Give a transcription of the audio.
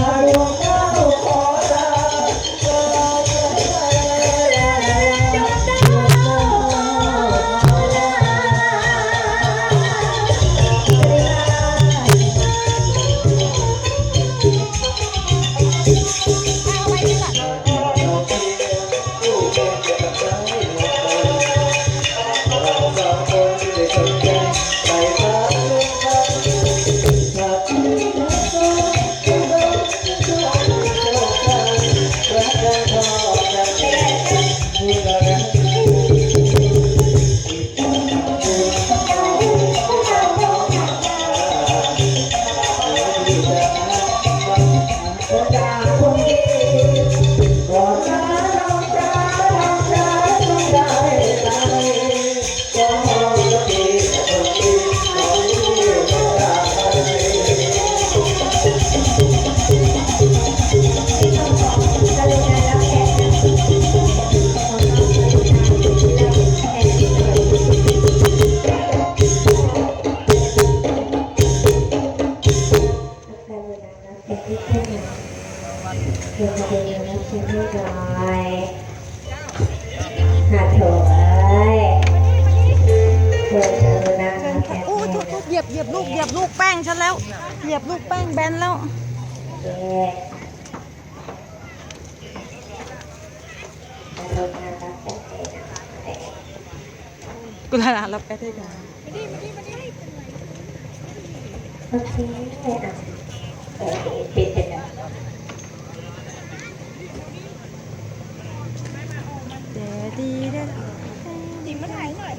ด เดี๋ยวมาดูนะเช็คให้หน่อยหาโถเอ้ยเปิดดูนะแป๊บโอ้ยนึถูงกๆเหยียบเหยียบลูกเหยียบลูกแป้งฉันแล้ว เหยียบลูกแป้งแบนแล้วเอ๊ะมานะครับแป๊บนึงได้กันโอเคอะเออปิดไปแล้ว ดีด้วยนะดีมาถ่ายหน่อย